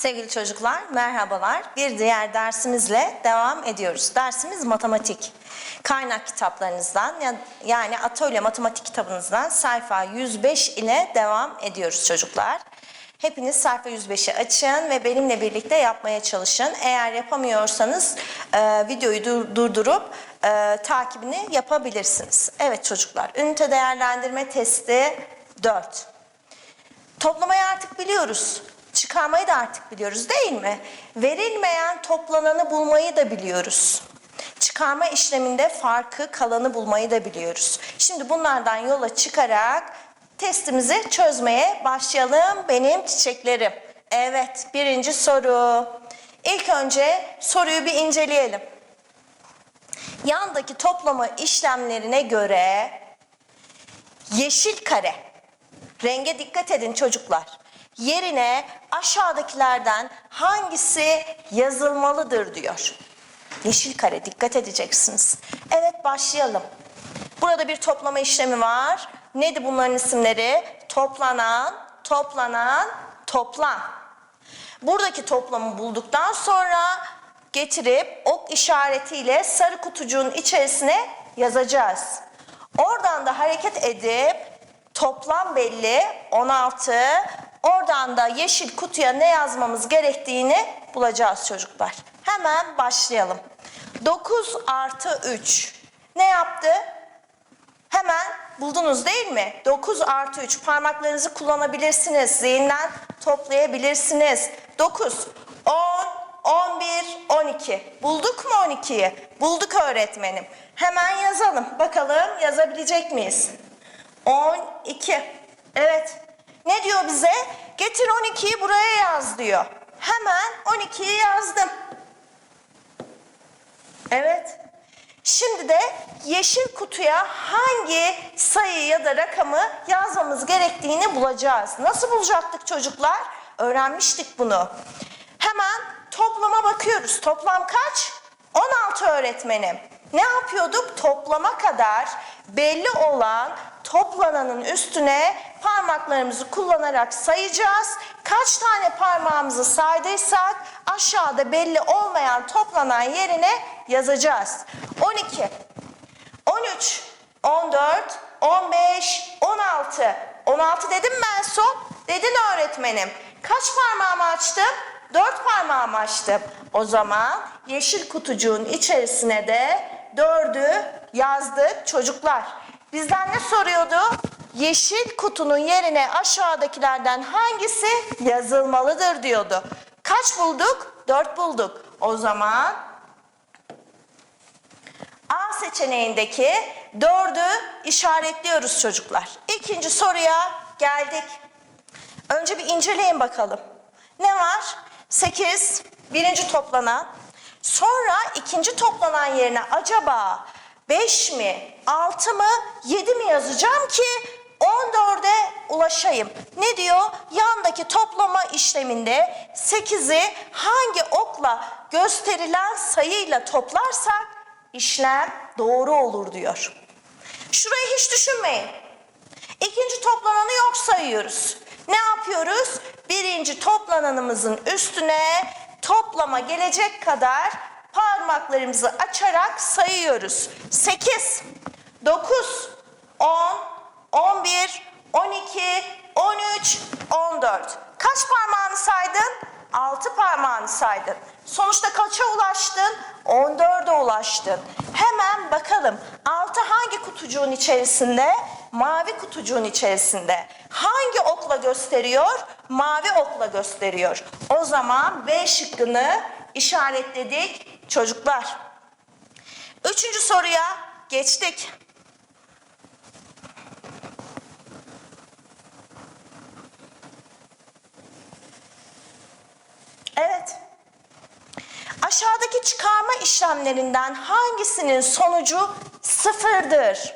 Sevgili çocuklar, merhabalar. Bir diğer dersimizle devam ediyoruz. Dersimiz matematik. Kaynak kitaplarınızdan ya- yani Atölye Matematik kitabınızdan sayfa 105 ile devam ediyoruz çocuklar. Hepiniz sayfa 105'i açın ve benimle birlikte yapmaya çalışın. Eğer yapamıyorsanız e, videoyu dur- durdurup e, takibini yapabilirsiniz. Evet çocuklar, ünite değerlendirme testi 4. Toplamayı artık biliyoruz. Çıkarmayı da artık biliyoruz değil mi? Verilmeyen toplananı bulmayı da biliyoruz. Çıkarma işleminde farkı kalanı bulmayı da biliyoruz. Şimdi bunlardan yola çıkarak testimizi çözmeye başlayalım benim çiçeklerim. Evet birinci soru. İlk önce soruyu bir inceleyelim. Yandaki toplama işlemlerine göre yeşil kare Renge dikkat edin çocuklar. Yerine aşağıdakilerden hangisi yazılmalıdır diyor. Yeşil kare dikkat edeceksiniz. Evet başlayalım. Burada bir toplama işlemi var. Neydi bunların isimleri? Toplanan, toplanan, toplam. Buradaki toplamı bulduktan sonra getirip ok işaretiyle sarı kutucuğun içerisine yazacağız. Oradan da hareket edip toplam belli 16. Oradan da yeşil kutuya ne yazmamız gerektiğini bulacağız çocuklar. Hemen başlayalım. 9 artı 3 ne yaptı? Hemen buldunuz değil mi? 9 artı 3 parmaklarınızı kullanabilirsiniz. Zihinden toplayabilirsiniz. 9, 10, 11, 12. Bulduk mu 12'yi? Bulduk öğretmenim. Hemen yazalım. Bakalım yazabilecek miyiz? 12. Evet. Ne diyor bize? Getir 12'yi buraya yaz diyor. Hemen 12'yi yazdım. Evet. Şimdi de yeşil kutuya hangi sayı ya da rakamı yazmamız gerektiğini bulacağız. Nasıl bulacaktık çocuklar? Öğrenmiştik bunu. Hemen toplama bakıyoruz. Toplam kaç? 16 öğretmenim. Ne yapıyorduk? Toplama kadar belli olan toplananın üstüne parmaklarımızı kullanarak sayacağız. Kaç tane parmağımızı saydıysak aşağıda belli olmayan toplanan yerine yazacağız. 12, 13, 14, 15, 16. 16 dedim mi en son? Dedin öğretmenim. Kaç parmağımı açtım? Dört parmağımı açtım. O zaman yeşil kutucuğun içerisine de dördü yazdık çocuklar. Bizden ne soruyordu? Yeşil kutunun yerine aşağıdakilerden hangisi yazılmalıdır diyordu. Kaç bulduk? Dört bulduk. O zaman A seçeneğindeki dördü işaretliyoruz çocuklar. İkinci soruya geldik. Önce bir inceleyin bakalım. Ne var? 8 birinci toplanan. Sonra ikinci toplanan yerine acaba 5 mi, 6 mı, 7 mi yazacağım ki 14'e ulaşayım. Ne diyor? Yandaki toplama işleminde 8'i hangi okla gösterilen sayıyla toplarsak işlem doğru olur diyor. Şurayı hiç düşünmeyin. İkinci toplananı yok sayıyoruz. Ne yapıyoruz? Birinci toplananımızın üstüne toplama gelecek kadar parmaklarımızı açarak sayıyoruz. 8, 9, 10, 11, 12, 13, 14. Kaç parmağını saydın? 6 parmağını saydın. Sonuçta kaça ulaştın? 14'e ulaştın. Hemen bakalım 6 hangi kutucuğun içerisinde? Mavi kutucuğun içerisinde. Hangi okla gösteriyor? Mavi okla gösteriyor. O zaman B şıkkını işaretledik çocuklar. Üçüncü soruya geçtik. Evet. Aşağıdaki çıkarma işlemlerinden hangisinin sonucu sıfırdır?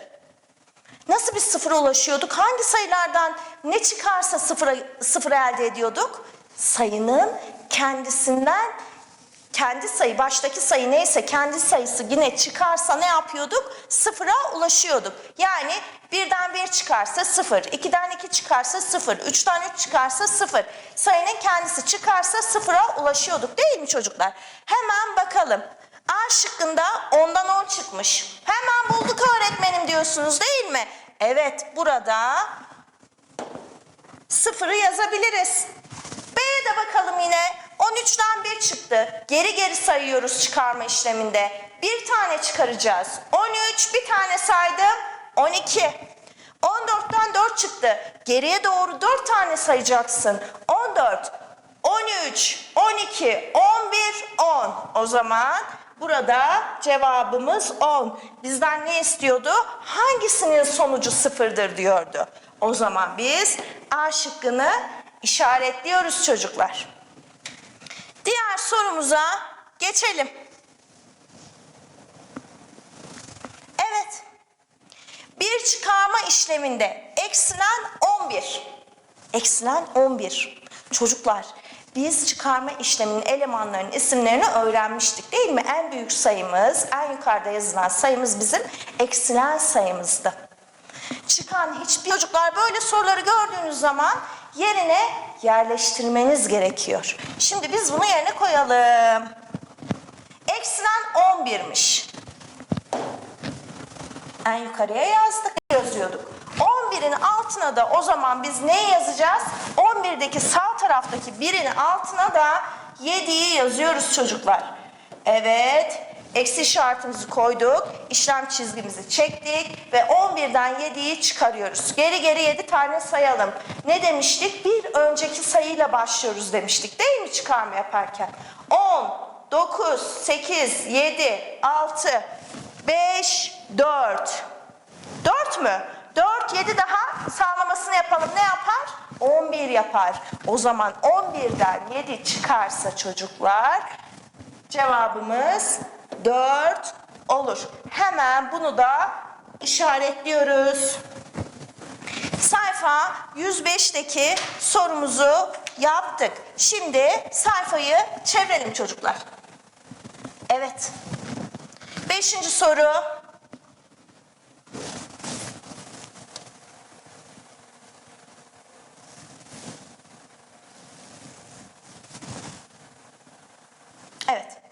Nasıl bir sıfıra ulaşıyorduk? Hangi sayılardan ne çıkarsa sıfıra, sıfır elde ediyorduk? Sayının kendisinden kendi sayı, baştaki sayı neyse kendi sayısı yine çıkarsa ne yapıyorduk? Sıfıra ulaşıyorduk. Yani birden bir çıkarsa sıfır, ikiden iki çıkarsa sıfır, üçten üç çıkarsa sıfır. Sayının kendisi çıkarsa sıfıra ulaşıyorduk değil mi çocuklar? Hemen bakalım. A şıkkında ondan 10 çıkmış. Hemen bulduk öğretmenim diyorsunuz değil mi? Evet burada sıfırı yazabiliriz. B'ye de bakalım yine. 13'ten 1 çıktı. Geri geri sayıyoruz çıkarma işleminde. Bir tane çıkaracağız. 13 bir tane saydım. 12. 14'ten 4 çıktı. Geriye doğru 4 tane sayacaksın. 14, 13, 12, 11, 10. O zaman burada cevabımız 10. Bizden ne istiyordu? Hangisinin sonucu sıfırdır diyordu. O zaman biz A şıkkını işaretliyoruz çocuklar. Diğer sorumuza geçelim. Evet. Bir çıkarma işleminde eksilen 11. Eksilen 11. Çocuklar biz çıkarma işleminin elemanlarının isimlerini öğrenmiştik değil mi? En büyük sayımız, en yukarıda yazılan sayımız bizim eksilen sayımızdı. Çıkan hiçbir çocuklar böyle soruları gördüğünüz zaman yerine yerleştirmeniz gerekiyor. Şimdi biz bunu yerine koyalım. Eksilen 11'miş. En yukarıya yazdık, yazıyorduk. 11'in altına da o zaman biz ne yazacağız? 11'deki sağ taraftaki 1'in altına da 7'yi yazıyoruz çocuklar. Evet, eksi işaretimizi koyduk, işlem çizgimizi çektik ve 11'den 7'yi çıkarıyoruz. Geri geri 7 tane sayalım. Ne demiştik? Bir önceki sayıyla başlıyoruz demiştik değil mi çıkarma yaparken? 10, 9, 8, 7, 6, 5, 4. 4 mü? 4, 7 daha sağlamasını yapalım. Ne yapar? 11 yapar. O zaman 11'den 7 çıkarsa çocuklar cevabımız 4 olur. Hemen bunu da işaretliyoruz. Sayfa 105'teki sorumuzu yaptık. Şimdi sayfayı çevirelim çocuklar. Evet. Beşinci soru. Evet.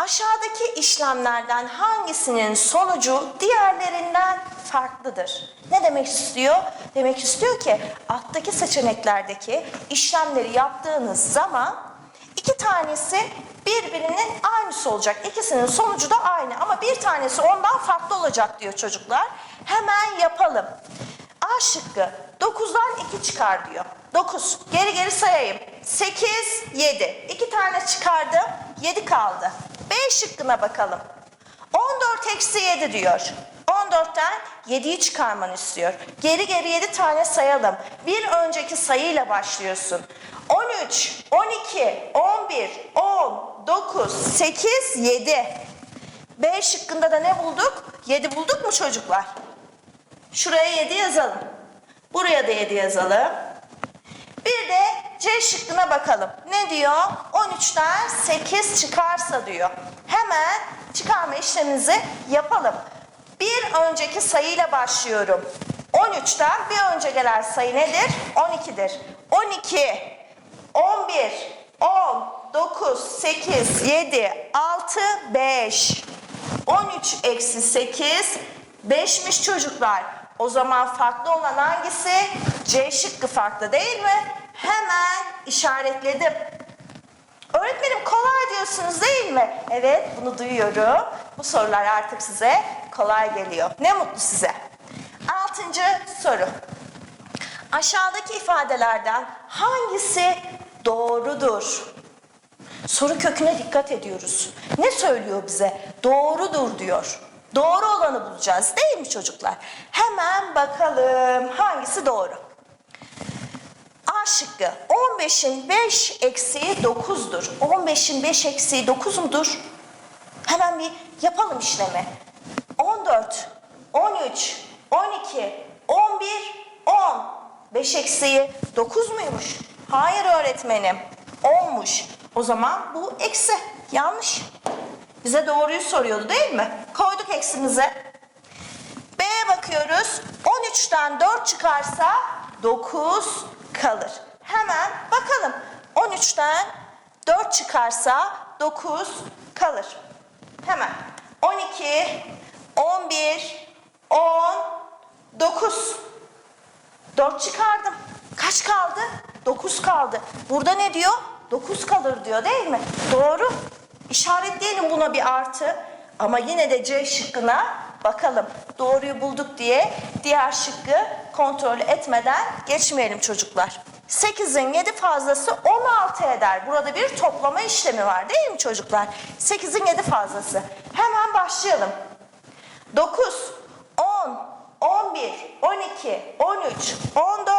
Aşağıdaki işlemlerden hangisinin sonucu diğerlerinden farklıdır? Ne demek istiyor? Demek istiyor ki alttaki seçeneklerdeki işlemleri yaptığınız zaman iki tanesi birbirinin aynısı olacak. İkisinin sonucu da aynı ama bir tanesi ondan farklı olacak diyor çocuklar. Hemen yapalım. A şıkkı 9'dan 2 çıkar diyor. 9. Geri geri sayayım. 8, 7. 2 tane çıkardım. 7 kaldı. B şıkkına bakalım. 14 eksi 7 diyor. 14'ten 7'yi çıkarmanı istiyor. Geri geri 7 tane sayalım. Bir önceki sayıyla başlıyorsun. 13, 12, 11, 10, 9, 8, 7. B şıkkında da ne bulduk? 7 bulduk mu çocuklar? Şuraya 7 yazalım. Buraya da 7 yazalım. Bir de C şıkkına bakalım. Ne diyor? 13'ten 8 çıkarsa diyor. Hemen çıkarma işlemimizi yapalım. Bir önceki sayıyla başlıyorum. 13'ten bir önce gelen sayı nedir? 12'dir. 12, 11, 10, 9, 8, 7, 6, 5. 13 eksi 8, 5'miş çocuklar. O zaman farklı olan hangisi? C şıkkı farklı değil mi? Hemen işaretledim. Öğretmenim kolay diyorsunuz değil mi? Evet bunu duyuyorum. Bu sorular artık size kolay geliyor. Ne mutlu size. Altıncı soru. Aşağıdaki ifadelerden hangisi doğrudur? Soru köküne dikkat ediyoruz. Ne söylüyor bize? Doğrudur diyor. Doğru olanı bulacağız değil mi çocuklar? Hemen bakalım hangisi doğru? Şıkkı 15'in 5 eksiği 9'dur. 15'in 5 eksiği 9 mudur? Hemen bir yapalım işlemi. 14, 13, 12, 11, 10. 5 eksiği 9 muymuş? Hayır öğretmenim. 10'muş. O zaman bu eksi. Yanlış. Bize doğruyu soruyordu değil mi? Koyduk eksimize. B'ye bakıyoruz. 13'ten 4 çıkarsa 9 kalır. Hemen bakalım. 13'ten 4 çıkarsa 9 kalır. Hemen. 12, 11, 10, 9. 4 çıkardım. Kaç kaldı? 9 kaldı. Burada ne diyor? 9 kalır diyor değil mi? Doğru. İşaretleyelim buna bir artı. Ama yine de C şıkkına bakalım. Doğruyu bulduk diye diğer şıkkı kontrol etmeden geçmeyelim çocuklar. 8'in 7 fazlası 16 eder. Burada bir toplama işlemi var değil mi çocuklar? 8'in 7 fazlası. Hemen başlayalım. 9, 10, 11, 12, 13, 14,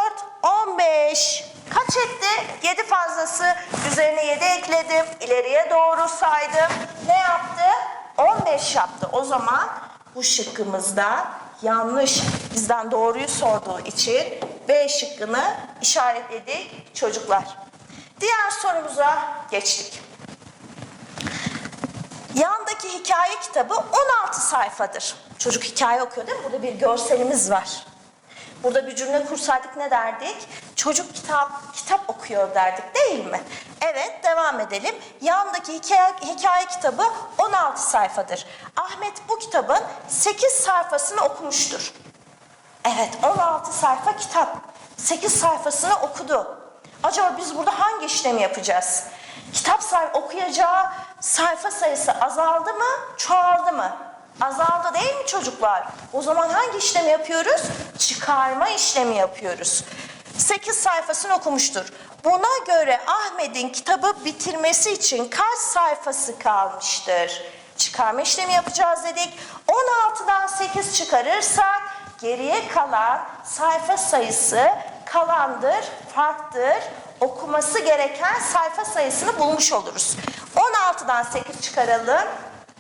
15. Kaç etti? 7 fazlası. Üzerine 7 ekledim. İleriye doğru saydım. Ne yaptı? 15 yaptı. O zaman bu şıkkımızda yanlış. Bizden doğruyu sorduğu için B şıkkını işaretledik çocuklar. Diğer sorumuza geçtik. Yandaki hikaye kitabı 16 sayfadır. Çocuk hikaye okuyor değil mi? Burada bir görselimiz var. Burada bir cümle kursaydık ne derdik? Çocuk kitap kitap okuyor derdik değil mi? Evet devam edelim. Yandaki hikaye, hikaye kitabı 16 sayfadır. Ahmet bu kitabın 8 sayfasını okumuştur. Evet 16 sayfa kitap. 8 sayfasını okudu. Acaba biz burada hangi işlemi yapacağız? Kitap say okuyacağı sayfa sayısı azaldı mı, çoğaldı mı? Azaldı değil mi çocuklar? O zaman hangi işlemi yapıyoruz? Çıkarma işlemi yapıyoruz. 8 sayfasını okumuştur. Buna göre Ahmet'in kitabı bitirmesi için kaç sayfası kalmıştır? Çıkarma işlemi yapacağız dedik. 16'dan 8 çıkarırsak geriye kalan sayfa sayısı kalandır, farktır. Okuması gereken sayfa sayısını bulmuş oluruz. 16'dan 8 çıkaralım.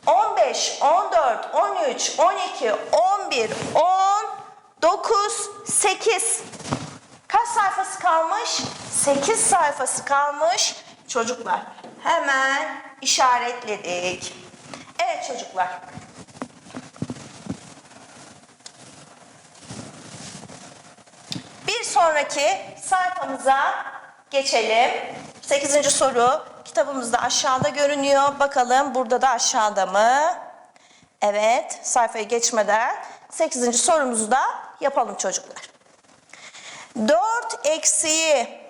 15, 14, 13, 12, 11, 10, 9, 8. Kaç sayfası kalmış? 8 sayfası kalmış çocuklar. Hemen işaretledik. Evet çocuklar. Bir sonraki sayfamıza geçelim. 8. soru kitabımızda aşağıda görünüyor. Bakalım burada da aşağıda mı? Evet, sayfayı geçmeden 8. sorumuzu da yapalım çocuklar. 4 eksiği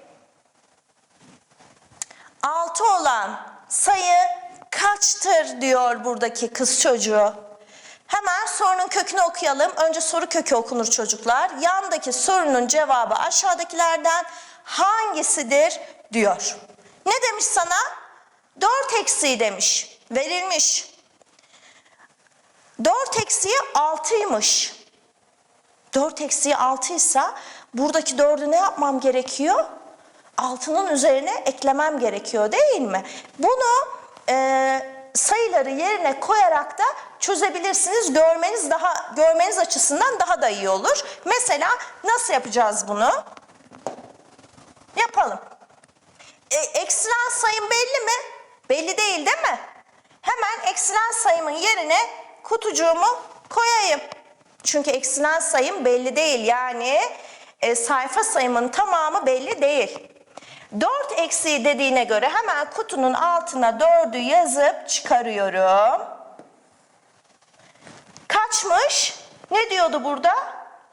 6 olan sayı kaçtır diyor buradaki kız çocuğu. Hemen sorunun kökünü okuyalım. Önce soru kökü okunur çocuklar. Yandaki sorunun cevabı aşağıdakilerden hangisidir diyor. Ne demiş sana? 4 eksiği demiş. Verilmiş. 4 eksiği 6'ymış. 4 eksiği 6 ise buradaki 4'ü ne yapmam gerekiyor? 6'nın üzerine eklemem gerekiyor değil mi? Bunu e, sayıları yerine koyarak da çözebilirsiniz. Görmeniz daha görmeniz açısından daha da iyi olur. Mesela nasıl yapacağız bunu? Yapalım. E, eksilen sayım belli mi? Belli değil değil mi? Hemen eksilen sayımın yerine kutucuğumu koyayım. Çünkü eksilen sayım belli değil. Yani e, sayfa sayımın tamamı belli değil. 4 eksiği dediğine göre hemen kutunun altına 4'ü yazıp çıkarıyorum. Kaçmış? Ne diyordu burada?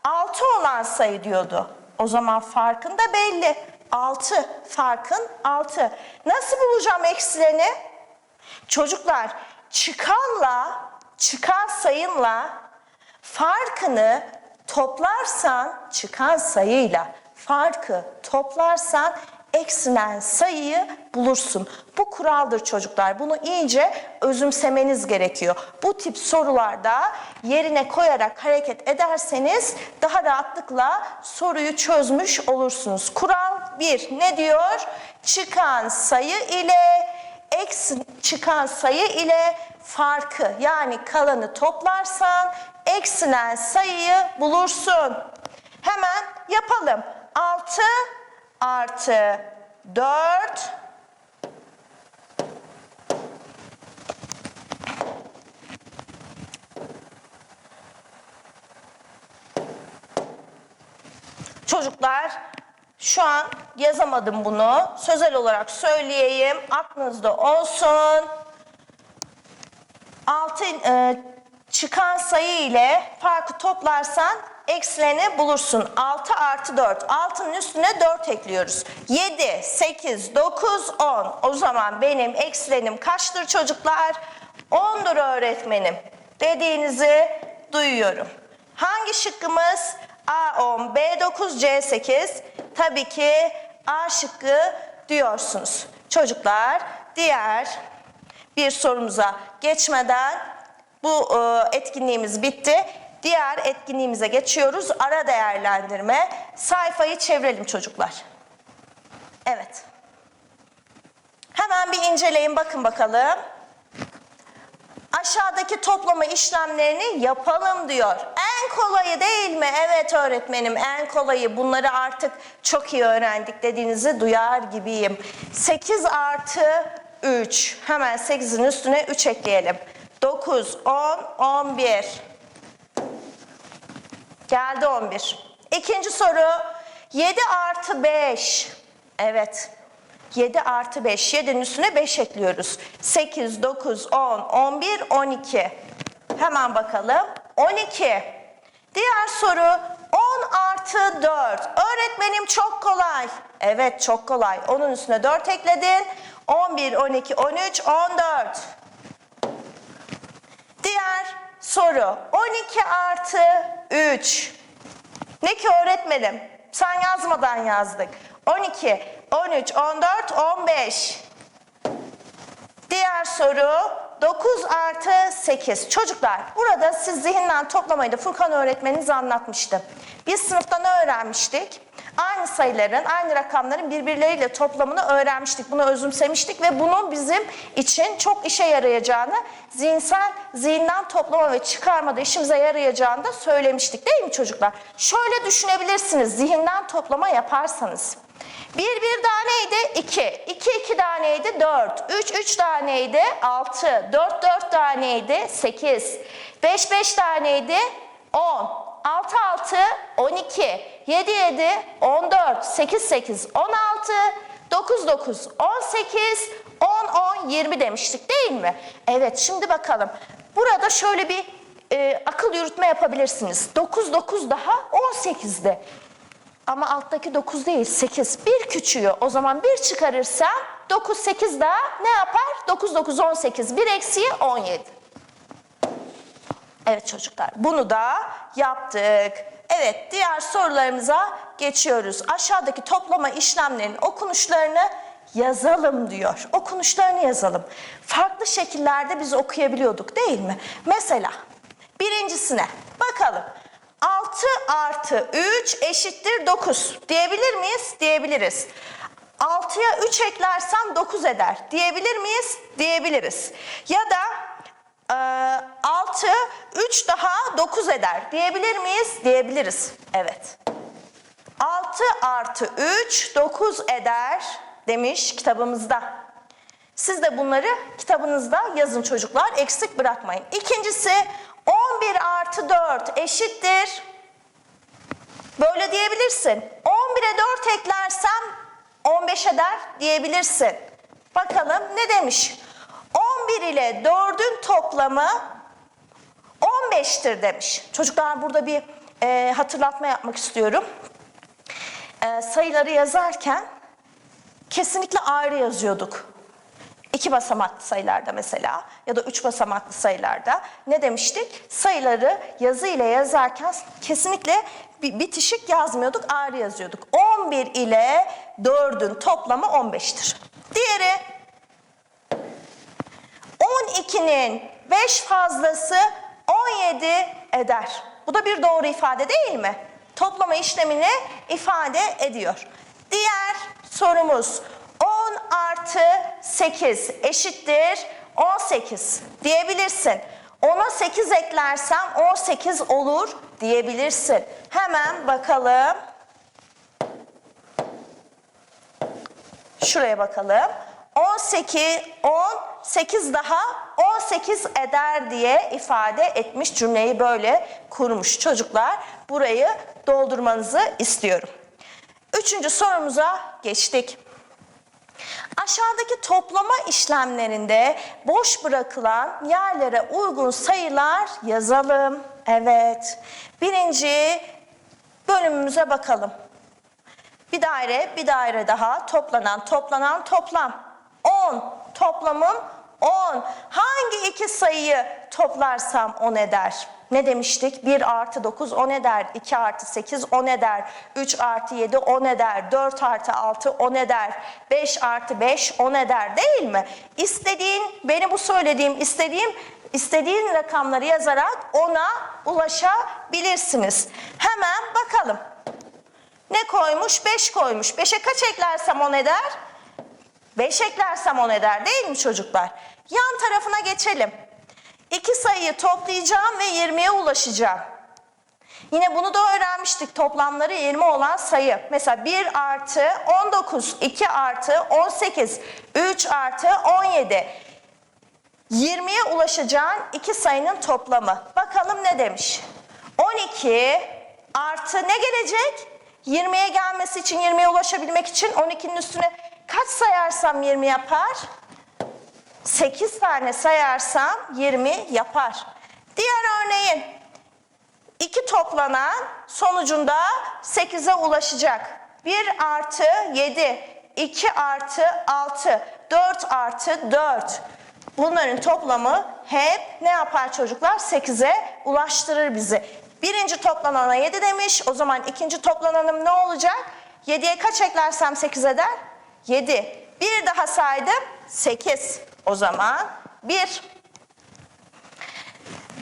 6 olan sayı diyordu. O zaman farkın da belli. 6. Farkın 6. Nasıl bulacağım eksilerini? Çocuklar çıkanla, çıkan sayınla farkını toplarsan çıkan sayıyla farkı toplarsan eksilen sayıyı bulursun. Bu kuraldır çocuklar. Bunu iyice özümsemeniz gerekiyor. Bu tip sorularda yerine koyarak hareket ederseniz daha rahatlıkla soruyu çözmüş olursunuz. Kural 1 ne diyor? Çıkan sayı ile eksi çıkan sayı ile farkı yani kalanı toplarsan eksilen sayıyı bulursun. Hemen yapalım. 6 artı 4 Çocuklar şu an yazamadım bunu. Sözel olarak söyleyeyim. Aklınızda olsun. Altın, e, çıkan sayı ile farkı toplarsan eksileni bulursun. 6 artı 4. 6'nın üstüne 4 ekliyoruz. 7, 8, 9, 10. O zaman benim eksilenim kaçtır çocuklar? 10'dur öğretmenim. Dediğinizi duyuyorum. Hangi şıkkımız? A10, B9, C8. Tabii ki A şıkkı diyorsunuz. Çocuklar diğer bir sorumuza geçmeden bu e, etkinliğimiz bitti. Diğer etkinliğimize geçiyoruz. Ara değerlendirme. Sayfayı çevirelim çocuklar. Evet. Hemen bir inceleyin bakın bakalım. Aşağıdaki toplama işlemlerini yapalım diyor. En kolayı değil mi? Evet öğretmenim en kolayı. Bunları artık çok iyi öğrendik dediğinizi duyar gibiyim. 8 artı 3. Hemen 8'in üstüne 3 ekleyelim. 9, 10, 11. Geldi 11. İkinci soru. 7 artı 5. Evet. 7 artı 5. 7'nin üstüne 5 ekliyoruz. 8, 9, 10, 11, 12. Hemen bakalım. 12. Diğer soru 10 artı 4. Öğretmenim çok kolay. Evet çok kolay. Onun üstüne 4 ekledin. 11, 12, 13, 14. Diğer soru 12 artı 3. Ne ki öğretmenim? Sen yazmadan yazdık. 12, 13, 14, 15. Diğer soru 9 artı 8. Çocuklar burada siz zihinden toplamayı da Furkan öğretmeniniz anlatmıştı. Biz sınıfta ne öğrenmiştik? Aynı sayıların, aynı rakamların birbirleriyle toplamını öğrenmiştik. Bunu özümsemiştik ve bunun bizim için çok işe yarayacağını, zihinsel, zihinden toplama ve çıkarmada işimize yarayacağını da söylemiştik. Değil mi çocuklar? Şöyle düşünebilirsiniz zihinden toplama yaparsanız. 1 1 taneydi 2, 2 2 taneydi 4, 3 3 taneydi 6, 4 4 taneydi 8, 5 5 taneydi 10, 6 6 12, 7 7 14, 8 8 16, 9 9 18, 10 10 20 demiştik değil mi? Evet şimdi bakalım. Burada şöyle bir e, akıl yürütme yapabilirsiniz. 9 9 daha 18'de. Ama alttaki 9 değil 8. Bir küçüğü o zaman 1 çıkarırsam 9 8 daha ne yapar? 9 9 18. 1 eksiği 17. Evet çocuklar bunu da yaptık. Evet diğer sorularımıza geçiyoruz. Aşağıdaki toplama işlemlerinin okunuşlarını yazalım diyor. Okunuşlarını yazalım. Farklı şekillerde biz okuyabiliyorduk değil mi? Mesela birincisine bakalım. 6 artı 3 eşittir 9 diyebilir miyiz? Diyebiliriz. 6'ya 3 eklersem 9 eder diyebilir miyiz? Diyebiliriz. Ya da 6, 3 daha 9 eder diyebilir miyiz? Diyebiliriz. Evet. 6 artı 3 9 eder demiş kitabımızda. Siz de bunları kitabınızda yazın çocuklar. Eksik bırakmayın. İkincisi 11 artı 4 eşittir. Böyle diyebilirsin. 11'e 4 eklersem 15 eder diyebilirsin. Bakalım ne demiş? 11 ile 4'ün toplamı 15'tir demiş. Çocuklar burada bir e, hatırlatma yapmak istiyorum. E, sayıları yazarken kesinlikle ayrı yazıyorduk. İki basamaklı sayılarda mesela ya da üç basamaklı sayılarda ne demiştik? Sayıları yazı ile yazarken kesinlikle bitişik yazmıyorduk, ayrı yazıyorduk. 11 ile 4'ün toplamı 15'tir. Diğeri 12'nin 5 fazlası 17 eder. Bu da bir doğru ifade değil mi? Toplama işlemini ifade ediyor. Diğer sorumuz 10 artı 8 eşittir 18 diyebilirsin. 10'a 8 eklersem 18 olur diyebilirsin. Hemen bakalım. Şuraya bakalım. 18, 10, 8 daha 18 eder diye ifade etmiş cümleyi böyle kurmuş çocuklar. Burayı doldurmanızı istiyorum. Üçüncü sorumuza geçtik. Aşağıdaki toplama işlemlerinde boş bırakılan yerlere uygun sayılar yazalım. Evet. Birinci bölümümüze bakalım. Bir daire, bir daire daha. Toplanan, toplanan, toplam. 10. Toplamım 10. Hangi iki sayıyı toplarsam 10 eder? Ne demiştik? 1 artı 9 10 eder. 2 artı 8 10 eder. 3 artı 7 10 eder. 4 artı 6 10 eder. 5 artı 5 10 eder değil mi? İstediğin, beni bu söylediğim, istediğim istediğin rakamları yazarak ona ulaşabilirsiniz. Hemen bakalım. Ne koymuş? 5 koymuş. 5'e kaç eklersem 10 eder? 5 eklersem 10 eder değil mi çocuklar? Yan tarafına geçelim. İki sayıyı toplayacağım ve 20'ye ulaşacağım. Yine bunu da öğrenmiştik. Toplamları 20 olan sayı. Mesela 1 artı 19, 2 artı 18, 3 artı 17. 20'ye ulaşacağın iki sayının toplamı. Bakalım ne demiş? 12 artı ne gelecek? 20'ye gelmesi için 20'ye ulaşabilmek için 12'nin üstüne kaç sayarsam 20 yapar? 8 tane sayarsam 20 yapar. Diğer örneğin 2 toplanan sonucunda 8'e ulaşacak. 1 artı 7, 2 artı 6, 4 artı 4. Bunların toplamı hep ne yapar çocuklar? 8'e ulaştırır bizi. Birinci toplanana 7 demiş. O zaman ikinci toplananım ne olacak? 7'ye kaç eklersem 8 eder? 7. Bir daha saydım 8. O zaman 1.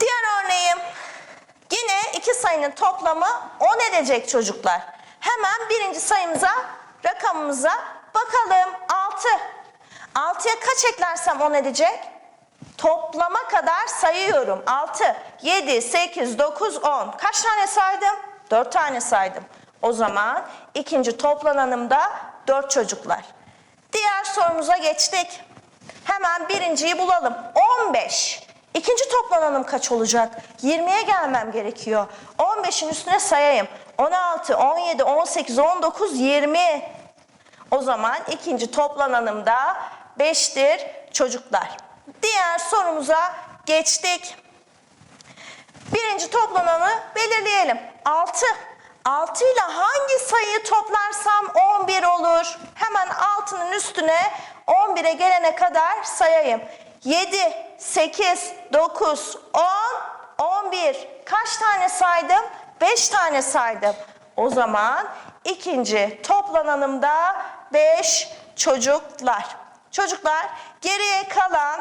Diğer örneğim. Yine iki sayının toplamı 10 edecek çocuklar. Hemen birinci sayımıza, rakamımıza bakalım. 6. 6'ya kaç eklersem 10 edecek? Toplama kadar sayıyorum. 6, 7, 8, 9, 10. Kaç tane saydım? 4 tane saydım. O zaman ikinci toplananımda 4 çocuklar. Diğer sorumuza geçtik. Hemen birinciyi bulalım. 15. İkinci toplananım kaç olacak? 20'ye gelmem gerekiyor. 15'in üstüne sayayım. 16, 17, 18, 19, 20. O zaman ikinci toplananım da 5'tir çocuklar. Diğer sorumuza geçtik. Birinci toplananı belirleyelim. 6. 6 ile hangi sayıyı toplarsam 11 olur? Hemen 6'nın üstüne 11'e gelene kadar sayayım. 7, 8, 9, 10, 11. Kaç tane saydım? 5 tane saydım. O zaman ikinci toplananımda 5 çocuklar. Çocuklar geriye kalan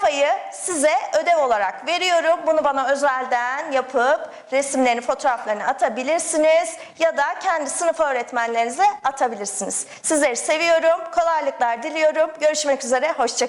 sayfayı size ödev olarak veriyorum. Bunu bana özelden yapıp resimlerini, fotoğraflarını atabilirsiniz ya da kendi sınıf öğretmenlerinize atabilirsiniz. Sizleri seviyorum. Kolaylıklar diliyorum. Görüşmek üzere. Hoşçakalın.